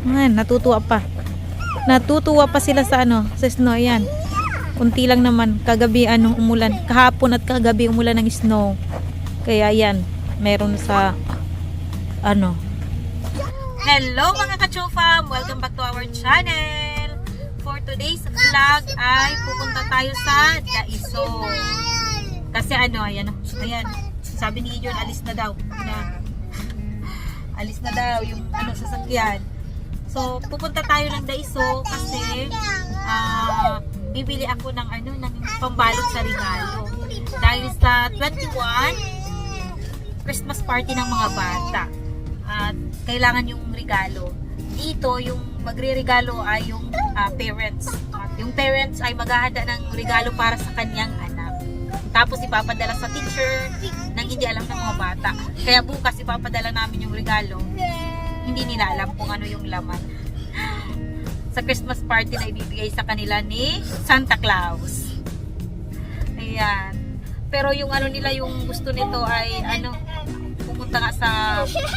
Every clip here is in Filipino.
Man, natutuwa pa. Natutuwa pa sila sa ano, sa snow. Ayan. Kunti lang naman. Kagabi ano, umulan. Kahapon at kagabi umulan ng snow. Kaya yan, meron sa ano. Hello mga kachufam! Welcome back to our channel! For today's vlog ay pupunta tayo sa Daiso. Kasi ano, ayan, ayan. Sabi ni John, alis na daw. Na, alis na daw yung ano sasakyan. So, pupunta tayo ng Daiso kasi ah bibili ako ng ano ng pambalot sa regalo. Dahil sa 21 Christmas party ng mga bata. At kailangan yung regalo. Dito, yung magre-regalo ay yung ah, parents. At yung parents ay maghahanda ng regalo para sa kanyang anak. Tapos ipapadala sa teacher nang hindi alam ng mga bata. Kaya bukas ipapadala namin yung regalo. Hindi nila alam kung ano yung laman. Sa Christmas party na ibibigay sa kanila ni Santa Claus. Ayan. Pero yung ano nila, yung gusto nito ay ano, pupunta nga sa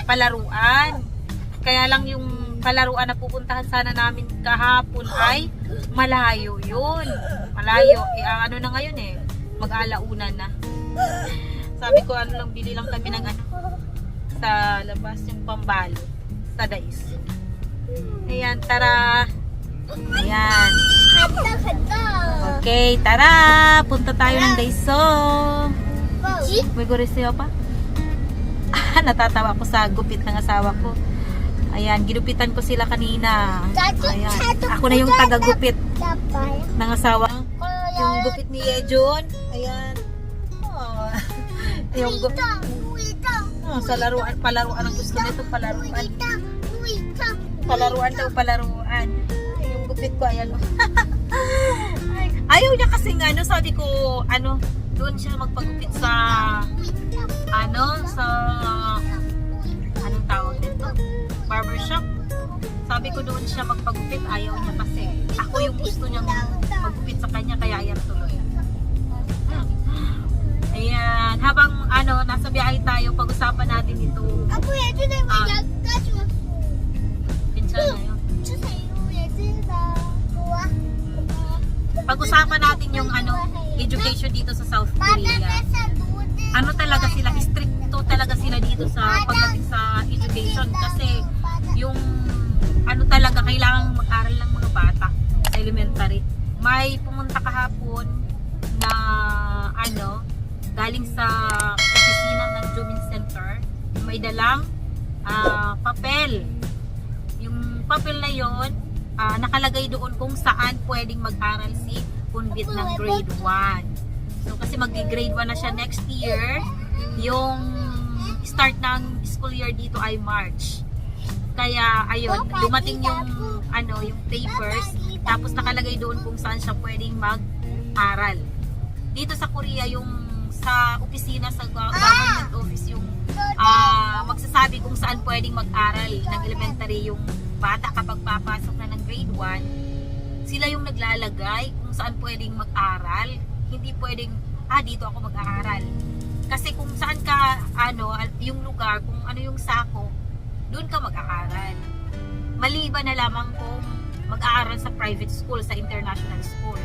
palaruan. Kaya lang yung palaruan na pupuntahan sana namin kahapon ay malayo yun. Malayo. Eh, ang ano na ngayon eh, mag-alauna na. Sabi ko, ano lang, bili lang kami ng ano, sa labas yung pambalo, sa Dais. Ayan, tara. Ayan. Okay, tara. Punta tayo ng Daiso. May guriseo pa? Ah, natatawa ko sa gupit ng asawa ko. Ayan, ginupitan ko sila kanina. Ayan. Ako na yung taga-gupit ng asawa. Yung gupit ni Ejon. Ayan. Oh. Yung gupit. Oh, sa laruan, palaruan ang gusto nito, palaruan. Palaruan daw, palaruan. Ay, yung gupit ko, ayan. oh. Ay, ayaw niya kasi ano, sabi ko, ano, doon siya magpagupit sa, ano, sa, anong tawag nito? Barbershop. Sabi ko doon siya magpagupit, ayaw niya kasi. Ako yung gusto niyang magupit sa kanya, kaya ayan tuloy. Ayan, habang ano, nasa biyahe tayo, pag-usapan natin ito. Pinsan Pag-usapan natin yung ano, education dito sa South Korea. Ano talaga sila, stricto talaga sila dito sa pagdating sa education kasi yung ano talaga kailangan mag-aral ng mga bata sa elementary. May pumunta kahapon na ano, galing sa opisina ng Jumin Center, may dalang ah, papel. Yung papel na yon ah, nakalagay doon kung saan pwedeng mag-aral si Punbit ng grade 1. So kasi mag-grade 1 na siya next year. Yung start ng school year dito ay March. Kaya ayun, dumating yung ano, yung papers tapos nakalagay doon kung saan siya pwedeng mag-aral. Dito sa Korea yung sa opisina sa go- government office yung ah, magsasabi kung saan pwedeng mag-aral ng elementary yung bata kapag papasok na ng grade 1 sila yung naglalagay kung saan pwedeng mag-aral. Hindi pwedeng ah dito ako mag-aaral. Kasi kung saan ka ano yung lugar kung ano yung sako doon ka mag-aaral. Maliban na lamang kung mag-aaral sa private school sa international school.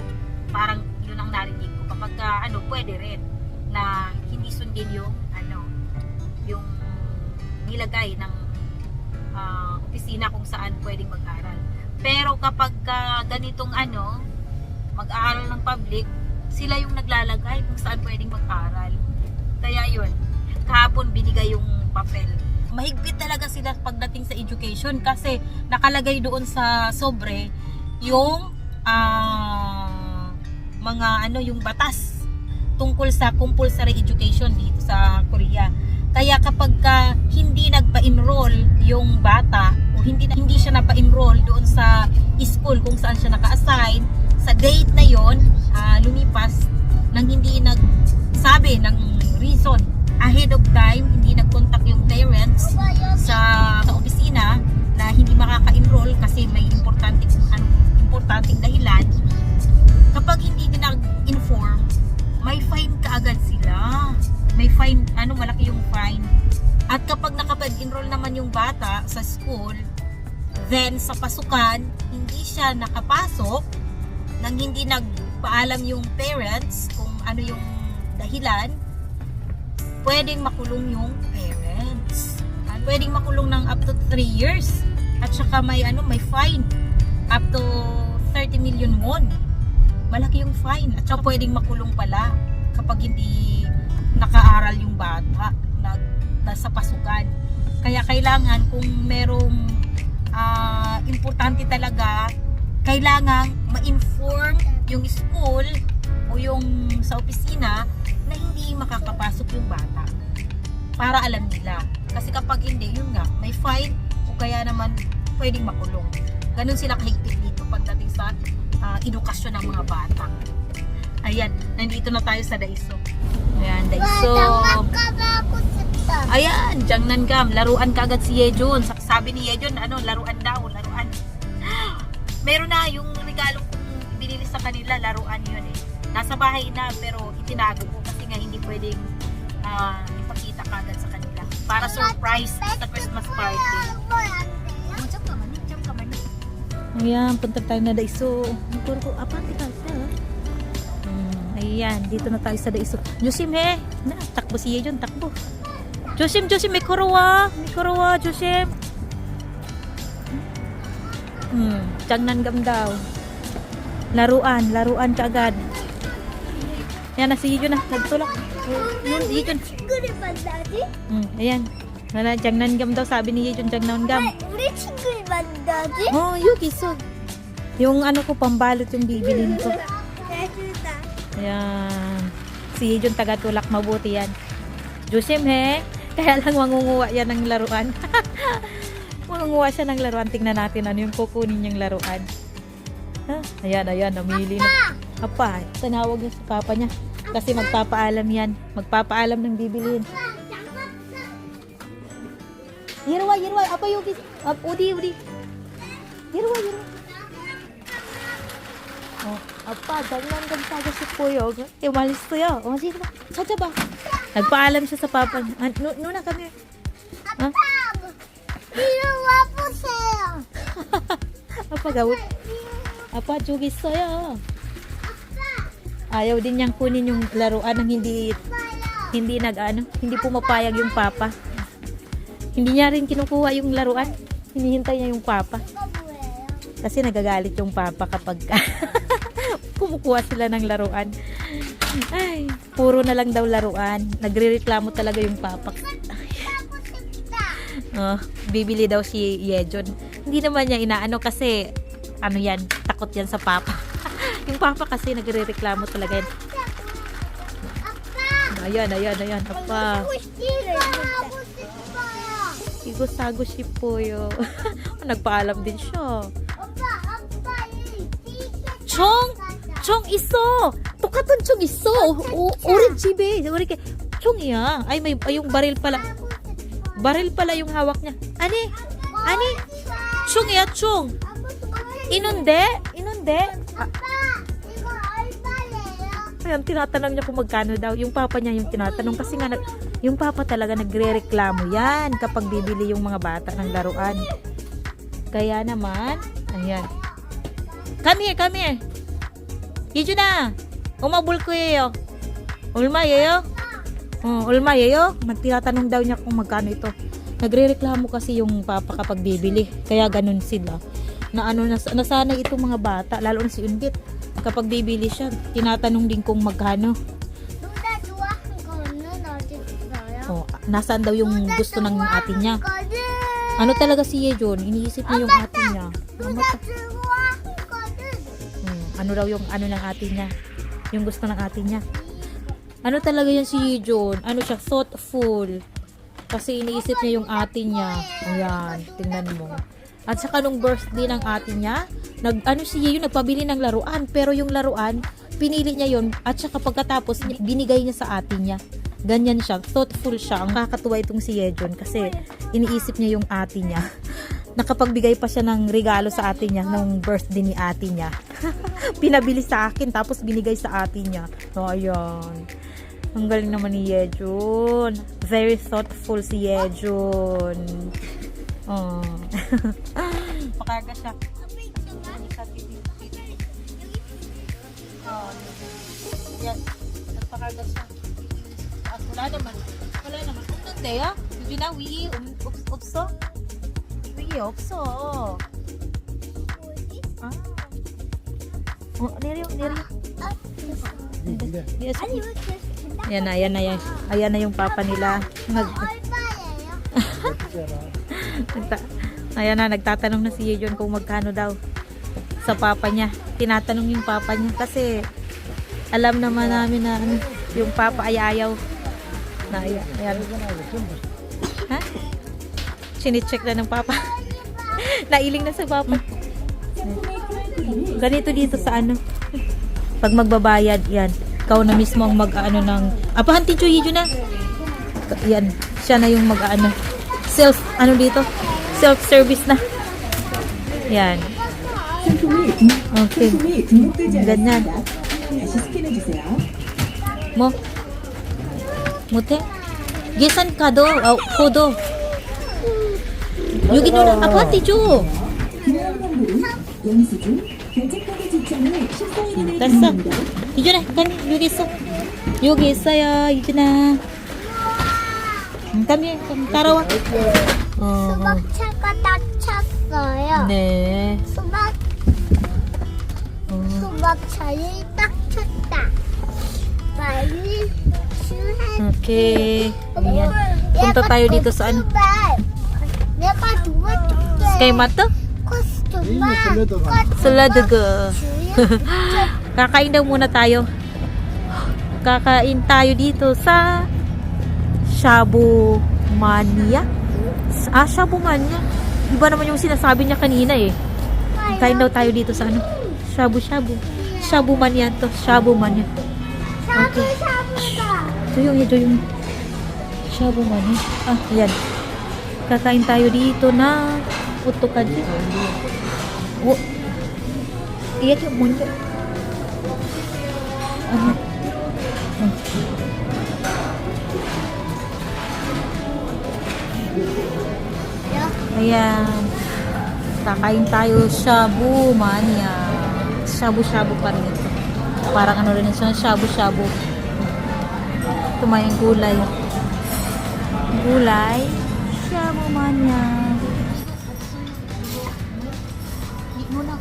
Parang yun ang narinig ko. Kapag ka, ano pwede rin na hindi sundin yung ano yung nilagay ng ah, opisina kung saan pwedeng mag-aral. Pero kapag ka ganitong ano, mag-aaral ng public, sila yung naglalagay kung saan pwedeng mag-aral. Kaya yun, kahapon binigay yung papel. Mahigpit talaga sila pagdating sa education kasi nakalagay doon sa sobre yung ah, mga ano yung batas tungkol sa compulsory education dito sa Korea. Kaya kapag ka hindi nagpa-enroll yung bata o hindi hindi siya napa-enroll doon sa school kung saan siya naka-assign, sa date na yon ah, lumipas nang hindi nagsabi ng reason sa school Then sa pasukan, hindi siya nakapasok nang hindi nagpaalam yung parents kung ano yung dahilan, pwedeng makulong yung parents. At pwedeng makulong ng up to 3 years. At saka may ano, may fine up to 30 million won. Malaki yung fine. At saka pwedeng makulong pala kapag hindi nakaaral yung bata nag nasa pasukan. Kaya kailangan kung merong ah, importante talaga, kailangan ma-inform yung school o yung sa opisina na hindi makakapasok yung bata para alam nila. Kasi kapag hindi, yun nga, may fine o kaya naman pwedeng makulong. Ganun sila kahigpit dito pagdating sa ah, edukasyon ng mga bata. Ayan, nandito na tayo sa Daiso. Ayan, Daiso. Ayan, Jangnan Gam, laruan kagad si Yejon. Sabi ni Yejon, ano, laruan daw, laruan. Meron na yung regalo kong binili sa kanila, laruan yun eh. Nasa bahay na, pero itinago ko kasi nga hindi pwedeng ah, ipakita kagad sa kanila. Para surprise sa Christmas party. Oh, ka ka. Ayan, punta tayo na Daiso. Nagturo ko, apa, tika, tika. Hmm, ayan, dito na tayo sa Daiso. Josim, he. Na, takbo si Yejon, takbo. Josim, Josim, may kuruwa. May kuruwa, Josim. Hmm, Jangnan gam daw. Laruan, laruan ka agad. Yan na si Yejon na, nagtulak. Yun, Yejon. 친구를 만나지? Hmm, ayan. Wala, Jangnan gam daw, sabi ni Yejon, Jangnan gam. 우리 친구를 만나지? Oh, Yuki, so. Yung ano ko, pambalot yung bibilin ko. 해준다. Ayan. Si Yejon taga-tulak, mabuti yan. Josim, he. Kaya lang mangunguha yan ng laruan. mangunguha siya ng laruan. Tingnan natin ano yung kukunin niyang laruan. Ha? Ayan, ayan. Namili na. Apa, tanawag niya sa papa niya. Kasi magpapaalam yan. Magpapaalam ng bibilin. Yirwa, yirwa. Apa yung udi, udi. Yirwa, yirwa. 어, 아빠 장난감 사고 싶어요. 예, 말했어요. 어, 지금 찾아봐. Nagpaalam siya sa papa niya. Ah, nu Nuna, come here. 아빠, 이리 와보세요. Apa gawin? Apa, jug 있어요. Ayaw din niyang kunin yung laruan ng hindi hindi nag ano, hindi pumapayag yung papa. Hindi niya rin kinukuha yung laruan. Hinihintay niya yung papa. 이거 뭐예요? Kasi nagagalit yung papa kapag kumukuha sila ng laruan. Ay, puro na lang daw laruan. Nagrereklamo talaga yung papak. oh, bibili daw si Yejon. Hindi naman niya inaano kasi ano yan, takot yan sa papa. yung papa kasi nagrereklamo talaga yan. Ayan, ayan, ayan. Apa. Igos-agos si Puyo. Nagpaalam din siya. Chong! Chong 있어! 똑같은 총 있어! 오, 우리 집에. 우리 이렇게 총이야. Ay, may, ay, yung baril pala. 하고 싶어. Baril pala yung hawak niya. Ani? Ani? 총이야, 총. Inunde? Inunde? Ah, 아빠, 이거 얼마예요? Ayan, tinatanong niya kung magkano daw. Yung papa niya yung tinatanong kasi nga nag- yung papa talaga nagre-reklamo yan kapag bibili yung mga bata ng laruan. Kaya naman, ayan. Come here, come here. Yejuna, umabul ko yeyo. Ulma yeyo? Oh, ulma yeyo? Magtinatanong daw niya kung magkano ito. Nagre-reklamo kasi yung papa kapag bibili. Kaya ganun sila. Na ano, nas nasanay itong mga bata, lalo na si Undit. Kapag bibili siya, tinatanong din kung magkano. 누나 좋아하는 거는 어디 있어요? Oh, nasaan daw yung gusto ng ate niya. 거는 Ano talaga si Yejon? Iniisip niya yung ate niya. 누 ano raw yung ano ng ate niya? Yung gusto ng ate niya. Ano talaga yan si Yejon? Ano siya? Thoughtful. Kasi iniisip niya yung ate niya. Ayan, tingnan mo. At saka nung birthday ng ate niya, nag, ano si Yejon, nagpabili ng laruan. Pero yung laruan, pinili niya yon At saka pagkatapos, binigay niya sa ate niya. Ganyan siya. Thoughtful siya. Ang kakatuwa itong si Yejon kasi iniisip niya yung ate niya. Nakapagbigay pa siya ng regalo sa ate niya nung birthday ni ate niya. Pinabili sa akin tapos binigay sa ate niya. So, ayun. Ang galing naman ni Yejon. Very thoughtful si Yejon. Oh. Nagpakaga siya. Oh, yan. Nagpakaga siya. Wala naman. Wala naman. Hindi ah. Hindi na, wi. Um, ups, upso. Wi, upso. Ah. Oh, neri, neri. Yes. 아니 왜 이렇게 Yan na, yan na, yan. Ayan na yung papa nila. Nag, 얼마예요? nagta, ayan na, nagtatanong na si Yejon kung magkano daw sa papa niya. Tinatanong yung papa niya kasi alam naman namin na ano, yung papa ay ayaw. Na, ayan. ayan. Ha? Chinicheck na ng papa. Nailing na sa papa. Ganito dito sa ano. Pag magbabayad, yan. Ikaw na mismo ang mag-ano ng... Apahan, Ticho, Yejo na. Yan. Siya na yung mag-ano. Self, ano dito? Self-service na. Yan. Okay. Ganyan. Mo. Mute. Gesan kado. Oh, kodo. 여기 누나 아파트 줘. 됐어. 유준아, 간 여기 있어. 여기 있어요, 까미, 그럼 따라와. 어, 어. 수박차가 다쳤어요. 네. 수박 어, 수박차를 딱 쳤다. 빨리 수해. okay. Ayan. Punta tayo dito? Kay mato? Saladaga. Kakain daw muna tayo. Kakain tayo dito sa Shabu Mania. Ah, Shabu Mania. Iba naman yung sinasabi niya kanina eh. Kain daw tayo dito sa ano? Shabu Shabu. Shabu Mania to. Shabu Mania. Okay. Shabu Shabu. Ito yung, ito yung Shabu Mania. Ah, yan. Kakain tayo dito na Utokaji. Oh. Iya tuh muncul. Ano? Hmm. Ayan. Kakain tayo shabu mania. Shabu-shabu pa rin ito. Parang ano rin siya, shabu-shabu. Tumayang gulay. Gulay. Shabu mania. Di mo na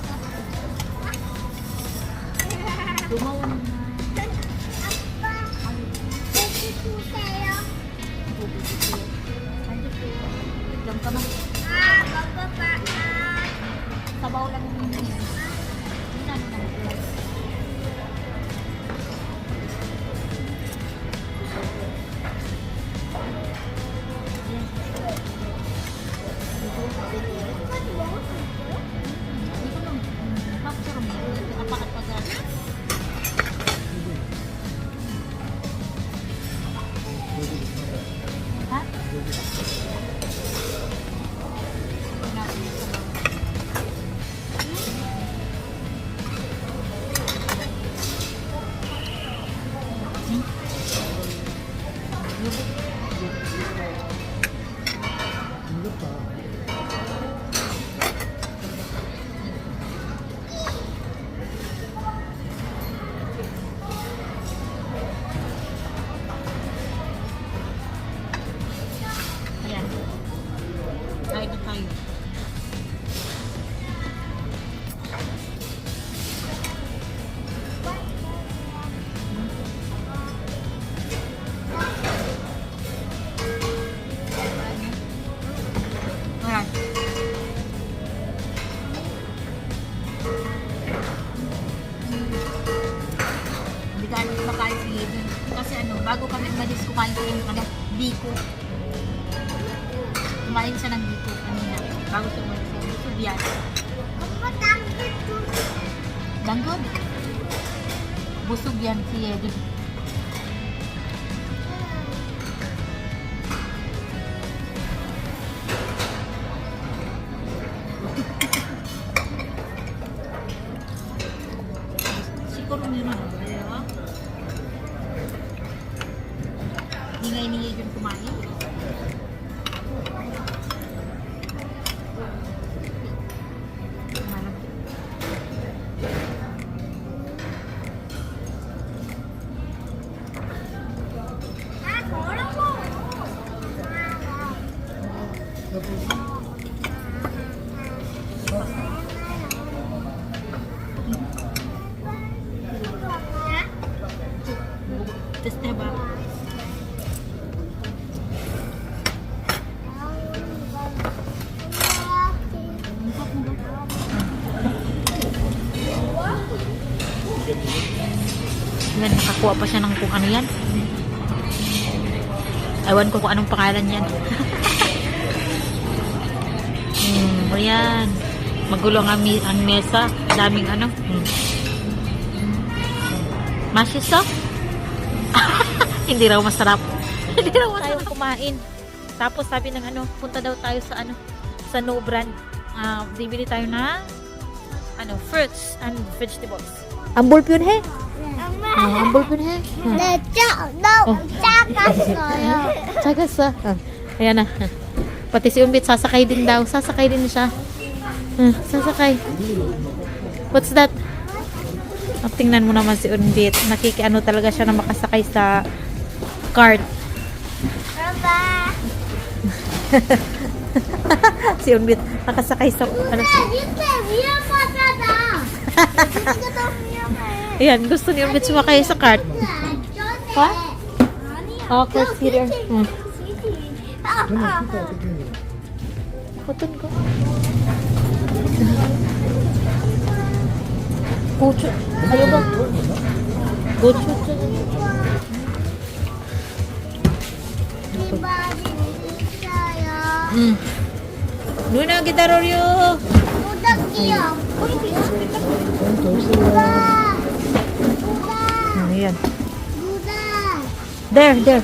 Thank you. Busog yan si Hayden. Yan, nakakuha pa siya ng kung ano yan. Ewan ko kung anong pangalan yan. Ayan. Magulo ang, ang mesa. Daming ano. Hmm. Masiso? Hindi raw masarap. Hindi raw masarap. Tayo kumain. Tapos sabi ng ano, punta daw tayo sa ano, sa no brand. Uh, bibili tayo na ano, fruits and vegetables. Ambol yun he? Oh, ambol yun he? Lecho, no, oh. takas no. Takas ah. Ayan na. Pati si Umbit, sasakay din daw. Sasakay din siya. Uh, sasakay. What's that? At tingnan mo naman si Umbit. Nakikiano talaga siya na makasakay sa cart. Baba! si Umbit, nakasakay sa... Ano, Ayan, gusto ni Umbit sumakay sa cart. What? Oh, cart here. Hmm. Ah, ah, ah. takut-takutin kok. Kucu ayo bang. Kucu Luna, kita. Udah, There, there.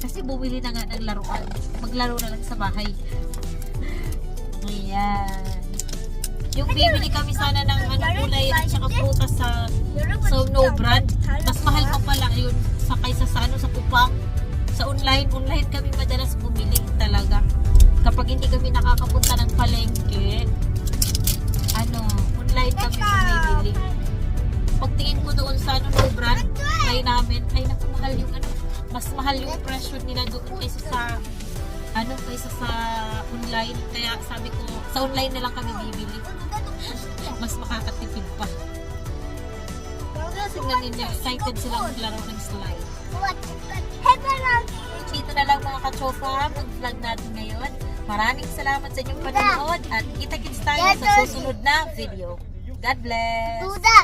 Kasi bumili na nga ng laruan. Maglaro na lang sa bahay. Ayan. Yung bibili kami sana ng ano kulay at saka prutas sa sa no brand. Mas mahal pa pala yun sa kaysa sa ano sa kupang. Sa online, online kami madalas bumili talaga. Kapag hindi kami nakakapunta ng palengke, option nila doon kaysa sa ano kaysa sa online. Kaya sabi ko sa online na lang kami bibili. Mas makakatipid pa. Tingnan ninyo excited sila maglaro ng slide. Dito na lang mga katropa mag vlog natin ngayon. Maraming salamat sa inyong panonood at kita kits tayo sa susunod na video. God bless!